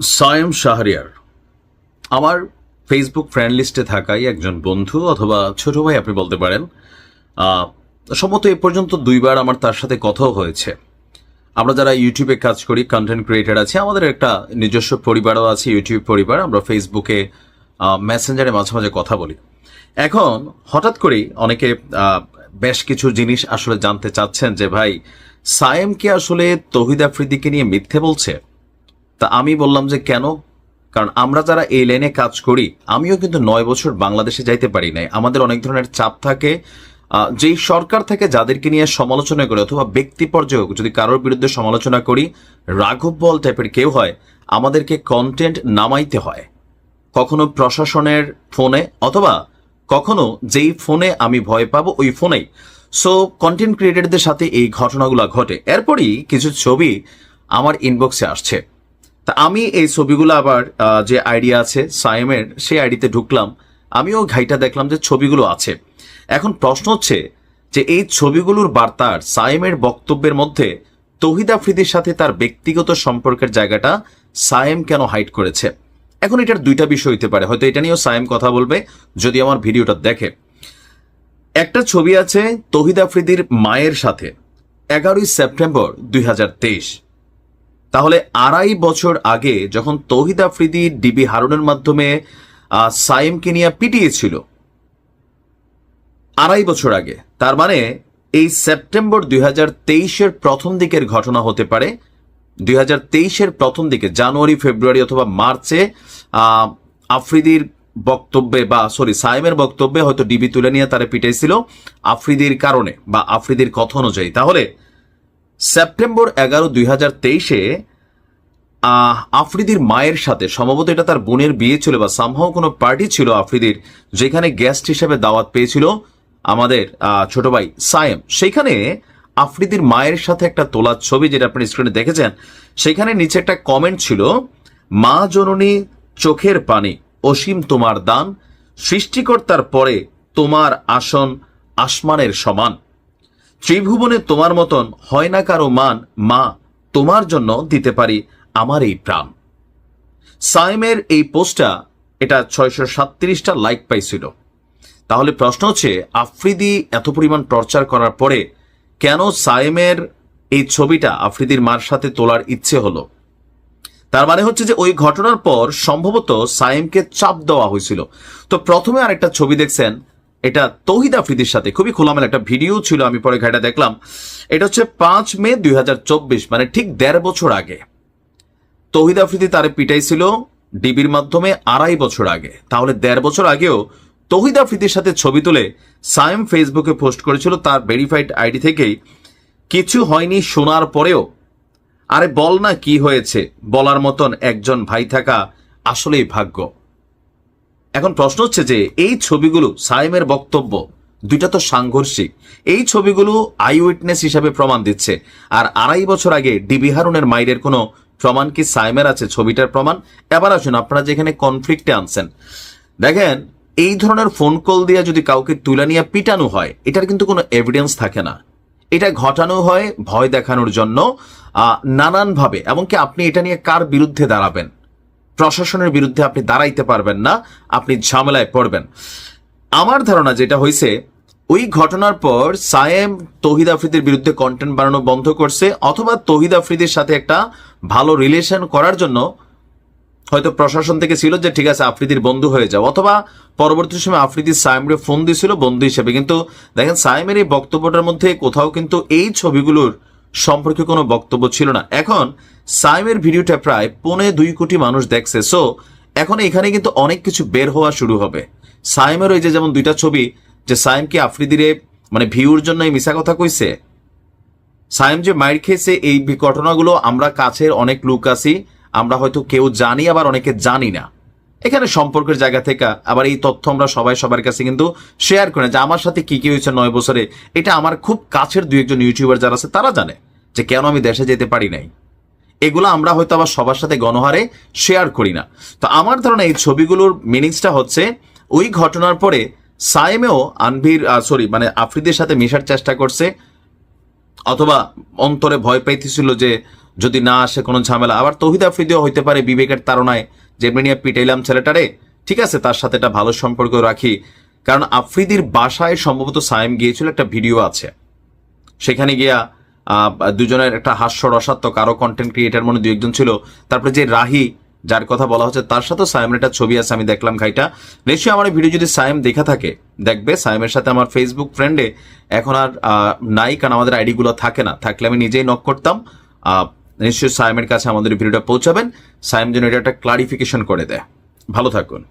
সায়েম শাহরিয়ার। আমার Facebook friend লিস্টে থাকাই একজন বন্ধু অথবা ছোট ভাই আপনি বলতে পারেন। সম্ভবত এ পর্যন্ত দুইবার আমার তার সাথে কথাও হয়েছে। আমরা যারা ইউটিউবে কাজ করি কন্টেন্ট ক্রিয়েটার আছি, আমাদের একটা নিজস্ব পরিবারও আছে ইউটিউব পরিবার। আমরা ফেসবুকে মেসেঞ্জারে মাঝে মাঝে কথা বলি। এখন হঠাৎ করেই অনেকে বেশ কিছু জিনিস আসলে জানতে চাচ্ছেন যে, ভাই, সায়েম সায়েমকে আসলে তহিদ আফ্রিদিকে নিয়ে মিথ্যে বলছে? তা আমি বললাম যে কেন? কারণ আমরা যারা এই লাইনে কাজ করি আমিও কিন্তু নয় বছর বাংলাদেশে যাইতে পারি নাই। আমাদের অনেক ধরনের চাপ থাকে। যেই সরকার থেকে যাদেরকে নিয়ে সমালোচনা করে অথবা ব্যক্তি পর্যায়ে হোক, যদি কারোর বিরুদ্ধে সমালোচনা করি রাঘব বল টাইপের কেউ হয় আমাদেরকে কন্টেন্ট নামাইতে হয়। কখনো প্রশাসনের ফোনে অথবা কখনো যেই ফোনে আমি ভয় পাবো ওই ফোনেই সো কন্টেন্ট ক্রিয়েটারদের সাথে এই ঘটনাগুলো ঘটে। এরপরই কিছু ছবি আমার ইনবক্সে আসছে। তা আমি এই ছবিগুলো আবার যে আইডিয়া আছে সায়েমের, সেই আইডিতে ঢুকলাম। আমিও ঘাইটা দেখলাম যে ছবিগুলো আছে। এখন প্রশ্ন হচ্ছে যে এই ছবিগুলোর বার্তার সায়েমের বক্তব্যের মধ্যে তহিদ আফ্রিদির সাথে তার ব্যক্তিগত সম্পর্কের জায়গাটা সায়েম কেন হাইট করেছে? এখন এটার দুইটা বিষয় হইতে পারে। হয়তো এটা নিয়েও সায়েম কথা বলবে, যদি আমার ভিডিওটা দেখে। একটা ছবি আছে তহিদ আফ্রিদির মায়ের সাথে, এগারোই সেপ্টেম্বর দুই হাজার তেইশ। তাহলে আড়াই বছর আগে যখন তৌহিদ আফ্রিদি ডিবি হারুনের মাধ্যমে সাইমকে নিয়ে পিটিয়েছিল, আড়াই বছর আগে, তার মানে এই সেপ্টেম্বর দুই হাজার তেইশের প্রথম দিকের ঘটনা হতে পারে, দুই হাজার তেইশের প্রথম দিকে, জানুয়ারি, ফেব্রুয়ারি অথবা মার্চে আফ্রিদির বক্তব্যে বা, সরি, সাইমের বক্তব্যে হয়তো ডিবি তুলে নিয়ে তারা পিটাইছিল আফ্রিদির কারণে বা আফ্রিদির কথা অনুযায়ী। তাহলে সেপ্টেম্বর এগারো দুই হাজার তেইশে আফ্রিদির মায়ের সাথে, সম্ভবত এটা তার বোনের বিয়ে ছিল বা সামহাও কোনো পার্টি ছিল আফ্রিদির, যেখানে গেস্ট হিসেবে দাওয়াত পেয়েছিল আমাদের ছোট ভাই সায়েম। সেখানে আফ্রিদির মায়ের সাথে একটা তোলা ছবি যেটা আপনি স্ক্রিনে দেখেছেন, সেখানে নিচে একটা কমেন্ট ছিল, মা জননী, চোখের পানি, অসীম তোমার দান, সৃষ্টিকর্তার পরে তোমার আসন আসমানের সমান। ত্রিভুবনে তোমার মতন হয় না কারও মান, মা, তোমার জন্য দিতে পারি আমার এই প্রাণ। সাইমের এই পোস্টটা, এটা ছয়শো সাতত্রিশটা লাইক পাইছিল। তাহলে প্রশ্ন হচ্ছে, আফ্রিদি এত পরিমাণ টর্চার করার পরে কেন সাইমের এই ছবিটা আফ্রিদির মার সাথে তোলার ইচ্ছে হলো? তার মানে হচ্ছে যে ওই ঘটনার পর সম্ভবত সাইমকে চাপ দেওয়া হয়েছিল। তো প্রথমে আরেকটা ছবি দেখছেন এটা তৌহিদ আফ্রিদির সাথে। খুবই খোলামেলা একটা ভিডিও ছিল, আমি পরে ঘাটা দেখলাম। এটা হচ্ছে পাঁচ মে দুই হাজার চব্বিশ মানে ঠিক দেড় বছর আগে। তৌহিদ আফ্রিদি তারে পিটাইছিল ডিবির মাধ্যমে আড়াই বছর আগে। তাহলে দেড় বছর আগেও তৌহিদ আফ্রিদির সাথে ছবি তুলে সায়েম ফেসবুকে পোস্ট করেছিল, তার ভেরিফাইড আইডি থেকেই। কিছু হয়নি শোনার পরেও। আরে বল না কি হয়েছে, বলার মতন একজন ভাই থাকা আসলেই ভাগ্য। এখন প্রশ্ন হচ্ছে যে, এই ছবিগুলো সাইমের বক্তব্য, দুইটা তো সাংঘর্ষিক। এই ছবিগুলো আই উইটনেস হিসাবে প্রমাণ দিচ্ছে। আর আড়াই বছর আগে ডিবি হারুনের মাইরের কোনো প্রমাণ কি সাইমের আছে, ছবিটার প্রমাণ? এবার আসুন, আপনারা যেখানে কনফ্লিক্টে আনছেন। দেখেন, এই ধরনের ফোন কল দিয়ে যদি কাউকে তুলে নিয়ে পিটানো হয়, এটার কিন্তু কোনো এভিডেন্স থাকে না। এটা ঘটানো হয় ভয় দেখানোর জন্য নানানভাবে। এমনকি আপনি এটা নিয়ে কার বিরুদ্ধে দাঁড়াবেন? প্রশাসনের বিরুদ্ধে আপনি দাঁড়াইতে পারবেন না, আপনি ঝামেলায় পড়বেন। আমার ধারণা যেটা হয়েছে ওই ঘটনার পর সায়েম তহিদ আফ্রিদির বিরুদ্ধে কন্টেন্ট বানানো বন্ধ করছে, অথবা তহিদ আফ্রিদির সাথে একটা ভালো রিলেশন করার জন্য হয়তো প্রশাসন থেকে ছিল যে, ঠিক আছে, আফ্রিদির বন্ধু হয়ে যাও। অথবা পরবর্তী সময় আফ্রিদি সাইমরে ফোন দিয়েছিল বন্ধু হিসেবে। কিন্তু দেখেন, সায়েমের এই বক্তব্যটার মধ্যে কোথাও কিন্তু এই ছবিগুলোর সম্পর্কে কোনো বক্তব্য ছিল না। এখন, সাইমের ভিডিওটা প্রায় পৌনে দুই কোটি মানুষ দেখছে সো এখন এখানে কিন্তু অনেক কিছু বের হওয়া শুরু হবে। সাইমের ওই যে যেমন দুইটা ছবি, যে সাইমকে আফ্রিদিরে মানে ভিউর জন্য এই মিশা কথা কইছে? সাইম যে মাইর খেয়েছে, এই ঘটনাগুলো আমরা কাছের অনেক লোক আছি, আমরা হয়তো কেউ জানি, আবার অনেকে জানি না। এখানে সম্পর্কের জায়গা থেকে আবার এই তথ্য আমরা সবাই সবার কাছে কিন্তু শেয়ার করি যে আমার সাথে কি কি হয়েছে নয় বছরে। এটা আমার খুব কাছের দুই একজন ইউটিউবার যারা আছে, তারা জানে যে কেন আমি দেশে যেতে পারি নাই। এগুলো আমরা হয়তো আবার সবার সাথে গণহারে শেয়ার করি না। তো আমার ধারণা এই ছবিগুলোর মিনিংসটা হচ্ছে, ওই ঘটনার পরে সাইমেও আনভির সরি মানে আফ্রিদের সাথে মেশার চেষ্টা করছে, অথবা অন্তরে ভয় পাইতেছিল যে যদি না আসে কোনো ঝামেলা। আবার তহিদ আফ্রিদিও হইতে পারে বিবেকের তাড়নায় যেমনি নিয়ে পিটাইলাম ছেলেটারে, ঠিক আছে, তার সাথে একটা ভালো সম্পর্ক রাখি। কারণ আফ্রিদির বাসায় সম্ভবত সায়েম গিয়েছিল, একটা ভিডিও আছে। সেখানে গিয়া দুজনের একটা হাস্য রসাত্মক আরও কন্টেন্ট ক্রিয়েটার মনে দু একজন ছিল। তারপরে যে রাহি, যার কথা বলা হচ্ছে, তার সাথে সাইমের একটা ছবি আছে, আমি দেখলাম খাইটা নিশ্চয়ই আমার ভিডিও যদি সায়েম দেখা থাকে, দেখবে, সায়েমের সাথে আমার ফেসবুক ফ্রেন্ডে এখন আর নাই, কারণ আমাদের আইডিগুলো থাকে না। থাকলে আমি নিজেই নক করতাম। নিশ্চয়ই সাইমের কাছে আমাদের ভিডিওটা পৌঁছাবেন। সাইম যেন এটা একটা ক্লারিফিকেশন করে দেয়। ভালো থাকুন।